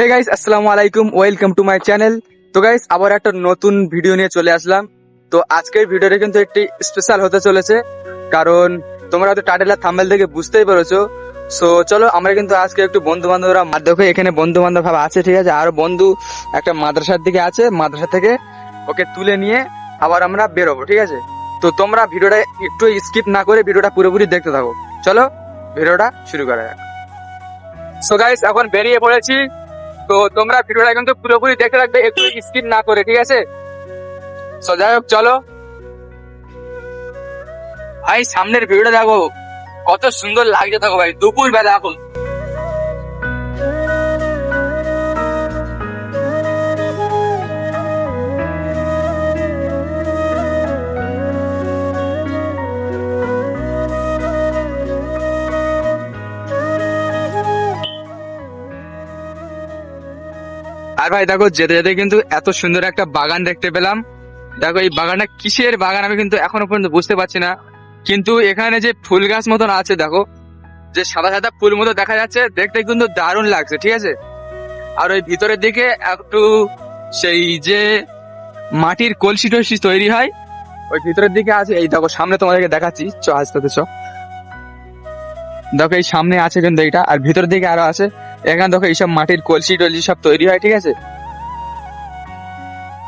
হে guys আসসালামু আলাইকুম welcome to my channel তো গাইস আবার একটা নতুন ভিডিও নিয়ে চলে আসলাম। তো আজকের ভিডিওটা কিন্তু একটি স্পেশাল হতে চলেছে। কারণ তোমরা তো টাটেলা থাম্বেল থেকে বুঝতেই পেরেছ। সো চলো আমরা কিন্তু আজকে একটু বন্ধু বান্ধবরা দেখো, এখানে বন্ধু বান্ধব ভাব আছে, ঠিক আছে? আর বন্ধু একটা মাদ্রাসার দিকে আছে, মাদ্রাসা থেকে ওকে তুলে নিয়ে আবার আমরা বেরোবো, ঠিক আছে? তো তোমরা ভিডিওটা একটু স্কিপ না করে ভিডিওটা পুরোপুরি দেখতে থাকো। চলো ভিডিওটা শুরু করা যাক। সো গাইস এখন বেরিয়ে পড়েছি। তো তোমরা ভিডিওটা কিন্তু পুরোপুরি দেখে রাখবে একটু স্কিপ না করে, ঠিক আছে? সো যাই হোক, চলো। ভাই, সামনের ভিডিওটা দেখো, কত সুন্দর লাগছে থাকো ভাই দুপুর বেলা এখন। আর ভাই, দেখো, যেতে যেতে কিন্তু এত সুন্দর একটা বাগান দেখতে পেলাম। দেখো, এই বাগানটা কিসের বাগান আমি কিন্তু এখনও পর্যন্ত বুঝতে পারছি না। কিন্তু এখানে যে ফুল গাছ মতন আছে, দেখো, যে সাদা সাদা ফুল মতো দেখা যাচ্ছে, দেখতে কিন্তু দারুণ লাগছে, ঠিক আছে? আর ওই ভিতরের দিকে একটু সেই যে মাটির কলসি টলসি তৈরি হয়, ওই ভিতরের দিকে আছে, এই দেখো, সামনে তোমাদেরকে দেখাচ্ছি, চ, আসতে চ। দেখো, এই সামনে আছে কিন্তু এইটা, আর ভিতরের দিকে আরও আছে। এখানে দেখো এইসব মাটির কলসি টলসি সব তৈরি হয়, ঠিক আছে?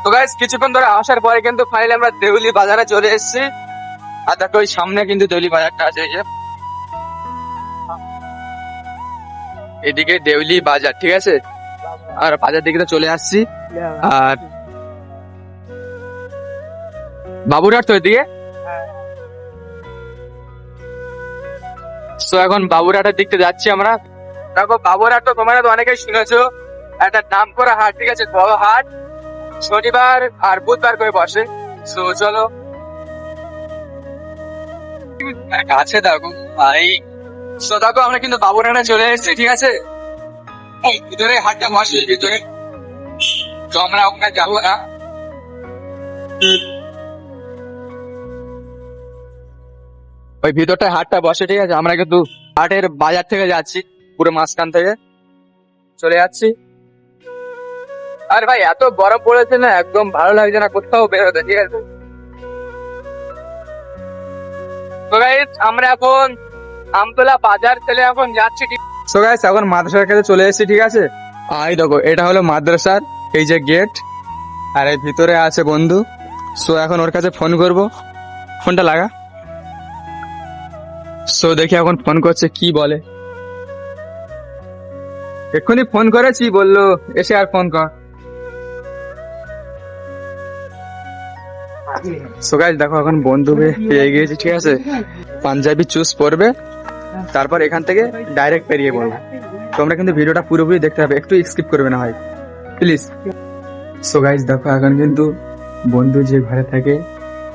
তো গাইস কিছুক্ষণ ধরে আসার পরে কিন্তু ফাইনালি আমরা দেউলি বাজারে চলে এসেছি। আর দেখো ওই সামনে কিন্তু দেউলি বাজারটা আছে যে। এদিকে দেউলি বাজার, ঠিক আছে? আর বাজার দিকে তো চলে আসছি। আর বাবুরহাট তো এদিকে? তো এখন বাবুরহাটের দিক থেকে যাচ্ছি আমরা। দেখো বাবুরহাট তো তোমরা তো অনেকেই শুনেছো। একটা নাম করা হাট, ঠিক আছে? বড় হাট। শনিবার আর বুধবার করে বসে। তো চলো। আছে দেখো ভাই তো দেখো, আমরা কিন্তু বাবুরহাটে চলে এসেছি, ঠিক আছে? এই, ভিতরে হাটটা বসে, ভিতরে। তো আমরা ওখানে যাব না ওই ভিতরটা হাটটা বসে, ঠিক আছে? আমরা কিন্তু হাটের বাজার থেকে যাচ্ছি। পুরো মাঝখান থেকে চলে যাচ্ছি। আর ভাই এত গরম পড়েছে না একদম ভালো লাগছে না কোথাও বেরোতে ঠিক আছে? তো গাইস আমরা এখন আমতলা বাজার থেকে এখন যাচ্ছি সো গাইস এখন মাদ্রাসার কাছে চলে এসেছি ঠিক আছে? আই দেখো এটা হলো মাদ্রাসার এই যে গেট আর এই ভিতরে আছে বন্ধু। সো এখন ওর কাছে ফোন করব। ফোনটা লাগা। সো দেখি এখন ফোন করছে কি বলে। এক্ষুনি ফোন করেছি, বলল, এসে আর ফোন কর। সো দেখো, এখন বন্ধু পেয়ে- গিয়েছি, ঠিক আছে? পাঞ্জাবি চুজ পরবে, তারপর এখান থেকে ডাইরেক্ট পেরিয়ে পড়ব। তোমরা কিন্তু ভিডিওটা পুরোপুরি দেখতে হবে একটু স্কিপ করবে না হয়। প্লিজ সো গাইস দেখো, এখন কিন্তু বন্ধু যে ঘরে থাকে,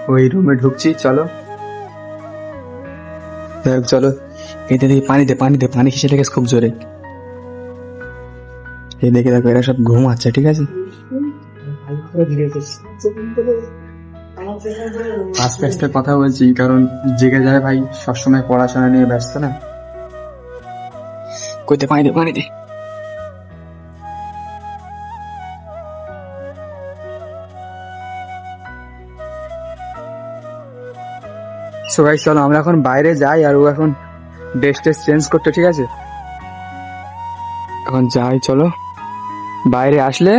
ওই রুমে ঢুকছি, চলো। চলো, এতে দেখি পানি দে পানি দে, পানি খেসে লেগেছে খুব জোরে। এই দেখে দেখো, এরা সব ঘুমাচ্ছে, ঠিক আছে? আস্তে আস্তে কথা বলছি, কারণ জেগে যায় ভাই, সবসময় পড়াশোনা নিয়ে ব্যস্ত না। কইতে পানি দে পানি দে। সো গাইস চলো, আমরা এখন বাইরে যাই আর ও এখন ড্রেস টেস চেঞ্জ করতে, ঠিক আছে? এখন যাই, চলো। বাইরে আসলে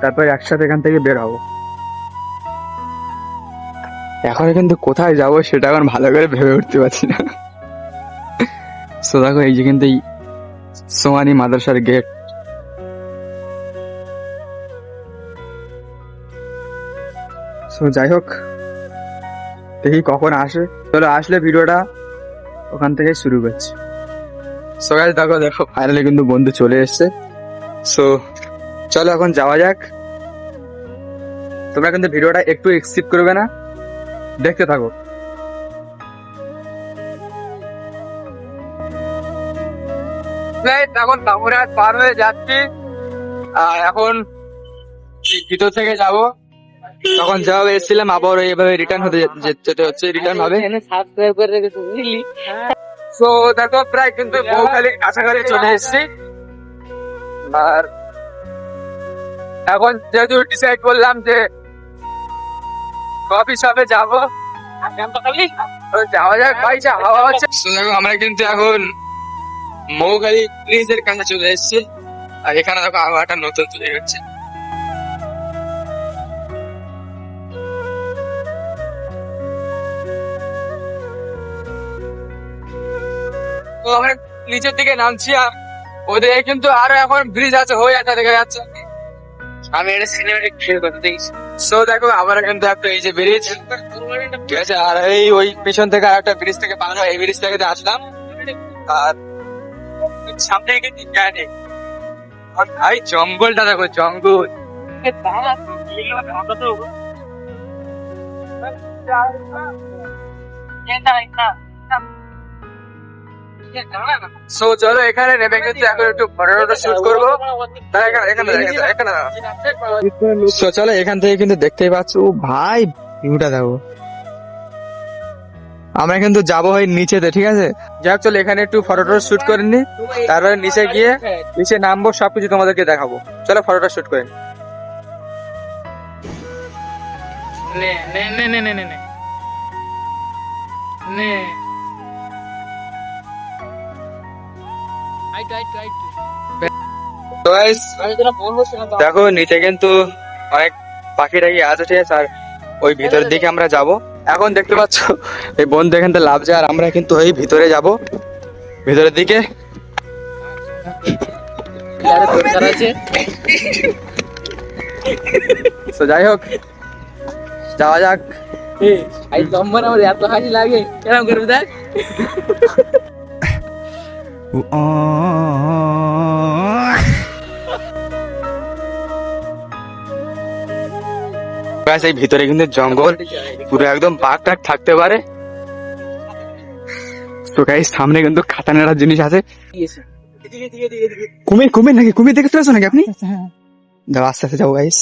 তারপর একসাথে এখান থেকে বের হব। এখন কিন্তু কোথায় যাব সেটা এখন ভালো করে ভেবে উঠতে পারছি না। সো দেখো, এই যে কিন্তু এই সোয়ানি মাদ্রাসার গেট সো যাই হোক, দেখি কখন আসে। চলো, আসলে ভিডিওটা ওখান থেকে শুরু করছি। সো গাইস দেখো দেখো ফাইনালি কিন্তু বন্ধু চলে এসেছে। সো চলো এখন যাওয়া যাক। তোমরা কিন্তু ভিডিওটা একটু স্কিপ করবে না। দেখতে থাকো। এখন বাবুরহাট পার হয়ে যাচ্ছি। আর এখন ভিতর থেকে যাব। তখন যেভাবে এসেছিলাম আবার এইভাবে রিটার্ন হতে যেতে হচ্ছে। রিটার্ন হবে। সাবস্ক্রাইব করে রেখেছো বুঝলি? তো দেখো প্রায় কিন্তু বউখালি কাছাকাছি চলে এসেছি। আর এখন যেহেতু ডিসাইড করলাম যে কফি শপে যাব। যাওয়া কিন্তু এখন মৌখালি চলে আর এখানে দেখো, আবহাওয়াটা নতুন তো নিচের দিকে নামছি, আর ওদের কিন্তু আরও এখন ব্রিজ আছে হয়ে যাচ্ছে দেখা যাচ্ছে। আমি এটা সিনেমাটিক ফিল করতে দেখছি। সো দেখো আমরা কিন্তু একটা এই যে ব্রিজ ঠিক আছে আর এই ওই পিছন থেকে আর একটা ব্রিজ থেকে পার হয় এই ব্রিজ থেকে আসলাম। আর সামনে কিন্তু জানি ভাই জঙ্গলটা দেখো জঙ্গল। সো চলো এখানে নেমে কিন্তু এখন একটু ফটো শুট করব। এখানে এখানে চলো এখান থেকে কিন্তু দেখতেই পাচ্ছ ও ভাই ভিউটা দেখো। আমরা কিন্তু যাব হয় নিচেতে ঠিক আছে? যাক চলো এখানে একটু ফটোটা শুট করে নি। তারপরে নিচে গিয়ে নিচে নামবো সবকিছু তোমাদেরকে দেখাবো। চলো ফটোটা শুট করে। নি। নে নে নে নে নে। নে। দেখো, নিচে কিন্তু অনেক পাখি টাকি আছে, ঠিক আছে? আর ওই ভিতরের দিকে আমরা যাব। এখন দেখতে পাচ্ছ, এই বন্ধু এখান থেকে লাভ যায়, আর আমরা কিন্তু ওই ভিতরে যাব। ভিতরের দিকে। তো যাই হোক, যাওয়া যাক। এই লম্বা আমার এত হাসি লাগে। কেমন করবে দেখ। এই ভিতরে কিন্তু জঙ্গল। পুরো একদম বাঘ টাক থাকতে পারে। তো গাইস সামনে কিন্তু খাতা নেড়ার জিনিস আছে। কুমির কুমির নাকি? কুমির দেখে চলেছো নাকি আপনি? যাও আস্তে আস্তে যাও গাইস।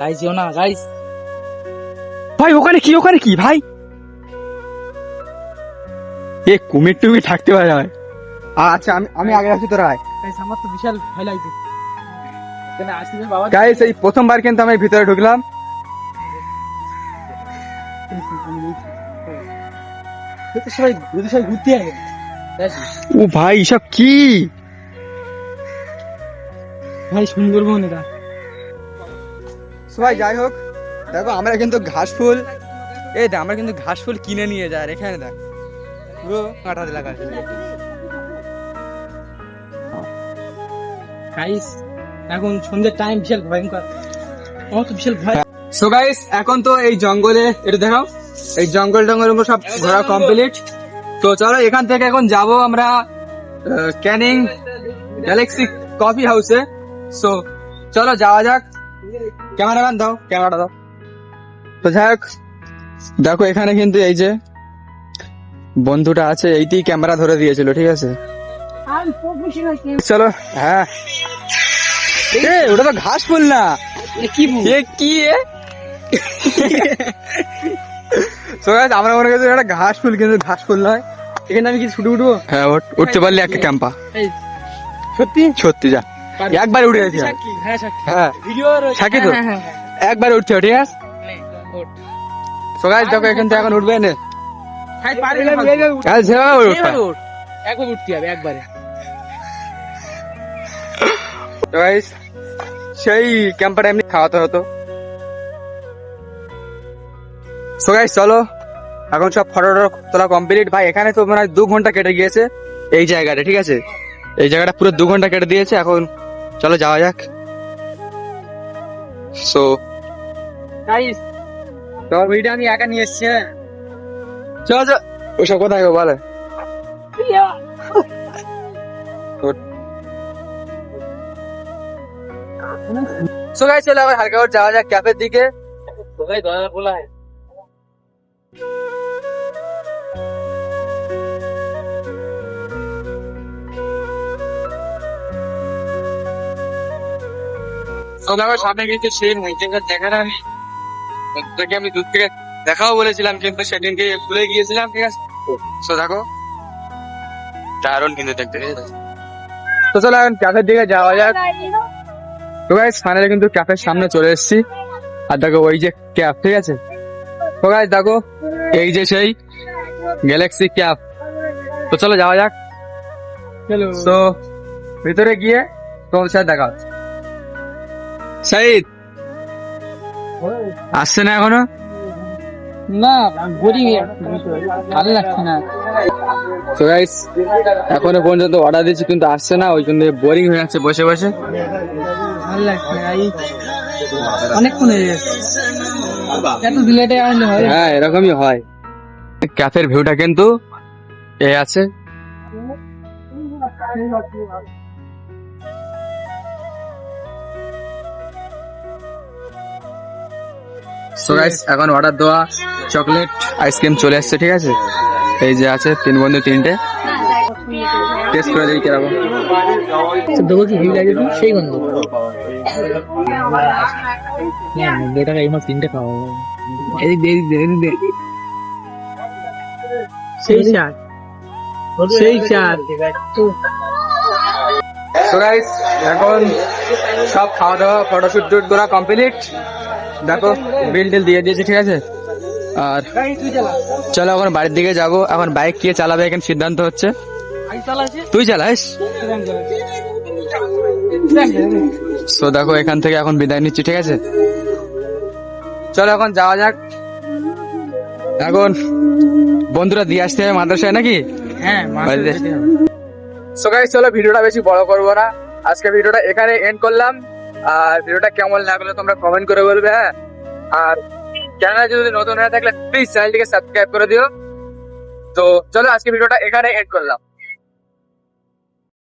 গাইস যেও না গাইস। ভাই ওখানে কি? ওখানে কি ভাই? এ কুমির টুমির থাকতে পারে ভাই। আচ্ছা আমি আমি আগে আসি তোরা আয়। আমার তো বিশাল ভয় লাগছে। কেন আসলে বাবা। গাইস এই প্রথমবার কিন্তু আমি ভিতরে ঢুকলাম। সবাই সবাই ঘুরতে আগে ও ভাই এসব কি? ভাই সুন্দরবন এটা। সবাই যাই হোক। দেখো আমরা কিন্তু ঘাস ফুল এই দেখ আমরা কিন্তু ঘাস ফুল কিনে নিয়ে যাই আর এখানে দেখ। পুরো কাঁটা এলাকা গাইস এখন সন্ধ্যের টাইম বিশাল ভয়ঙ্কর। আমার তো বিশাল ভয়। সো গাইস এখন তো এই জঙ্গলে এটা দেখাও। এই জঙ্গল টঙ্গল সব ঘোরা কমপ্লিট তো চলো এখান থেকে এখন যাব আমরা ক্যানিং গ্যালাক্সি কফি হাউসে সো চলো যাওয়া যাক। ক্যামেরাম্যান দাও ক্যামেরাটা দাও। তো যাই হোক দেখো এখানে কিন্তু এই যে বন্ধুটা আছে এইটি ক্যামেরা ধরে দিয়েছিল ঠিক আছে? চলো হ্যাঁ। এ ওটা তো ঘাস ফুল না। কি এ কি এ? আমরা মনে করছি একটা ঘাস ফুল কিন্তু ঘাস ফুল নয়। এখানে আমি কি ছুটে উঠবো? হ্যাঁ উঠতে পারলে একটা ক্যাম্পা সত্যি? সত্যি যা। একবার উঠে গেছি। হ্যাঁ সাক্ষী। হ্যাঁ। তো? হ্যাঁ হ্যাঁ একবার উঠছে ঠিক আছে? সো গাইস দেখো এখান থেকে এখন উঠবে না। খাই পারবি না গাইস যেভাবে উঠবে একবার উঠতে হবে একবারে। তো গাইস সেই ক্যাম্পাটা এমনি খাওয়াতে হতো। সো গাইস চলো। এখন সব ফটো তোলা কমপ্লিট ভাই এখানে তো মানে দু ঘণ্টা কেটে গিয়েছে। এই জায়গাটা ঠিক আছে? এই জায়গাটা পুরো দু ঘণ্টা কেটে দিয়েছে। এখন চলো যাওয়া যাক। সো গাইস তোমার ভিডিও আমি একা নিয়ে এসেছি হ্যাঁ। চলো চলো ওসব কথা কেউ বলে। সো গাইস চলো আবার হালকা যাওয়া যাক ক্যাফের দিকে। তোকে দয়া বলা হয় তো সামনে কিন্তু সেই মিটিংটা দেখা না আমি আমি দূর থেকে দেখাও বলেছিলাম কিন্তু সেদিনকে ভুলে গিয়েছিলাম ঠিক আছে? তো দেখো। দারুণ কিন্তু দেখতে তো চলো এখন ক্যাফের দিকে যাওয়া যাক। তো গাইস ফাইনালি কিন্তু ক্যাফের সামনে চলে এসেছি। আর দেখো ওই যে ক্যাফ ঠিক আছে? তো গাইস দেখো এই যে সেই গ্যালাক্সি ক্যাফ তো চলো যাওয়া যাক। চলো তো ভিতরে গিয়ে তোমার সাথে দেখা হচ্ছে। সাইদ আসছে না এখনও? না বোরিং ভালো লাগছে না। তো গাইস এখনও পর্যন্ত অর্ডার দিয়েছি কিন্তু আসছে না ওই জন্য বোরিং হয়ে যাচ্ছে বসে বসে। ভালো লাগছে অনেকক্ষণ হয়ে এত দিলেটে আনলে হয়। হ্যাঁ এরকমই হয়। ক্যাফের ভিউটা কিন্তু এ আছে। সো গাইস এখন অর্ডার দেওয়া চকলেট আইসক্রিম চলে আসছে ঠিক আছে? এই যে আছে তিন বন্ধু তিনটে। টেস্ট করে দেখি কীরকম। দেবো কি? ভিউ লাগে সেই গন্ধ এই মাস তিনটে খাওয়া এদিক দে এদিক দে এদিক দে সেই চার সেই চার সো গাইস এখন সব খাওয়া দাওয়া ফটোশুট টুট করা কমপ্লিট দেখো বিল টিল দিয়ে দিয়েছি ঠিক আছে? আর চলো এখন বাড়ির দিকে যাব। এখন বাইক কে চালাবে এখন সিদ্ধান্ত হচ্ছে। তুই চালাস? সো দেখো এখান থেকে এখন বিদায় নিচ্ছি ঠিক আছে? চলো এখন যাওয়া যাক। এখন বন্ধুরা দিয়ে আসতে হবে মাদ্রাসায় নাকি? হ্যাঁ। সো গাইস চলো ভিডিওটা বেশি বড় করব না। আজকে ভিডিওটা এখানে এন্ড করলাম। আর ভিডিওটা কেমন লাগল তোমরা কমেন্ট করে বলবে হ্যাঁ? আর চ্যানেল যদি নতুন হয়ে থাকলে প্লিজ চ্যানেলটিকে সাবস্ক্রাইব করে দিও। তো চলো আজকে ভিডিওটা এখানে এড করলাম।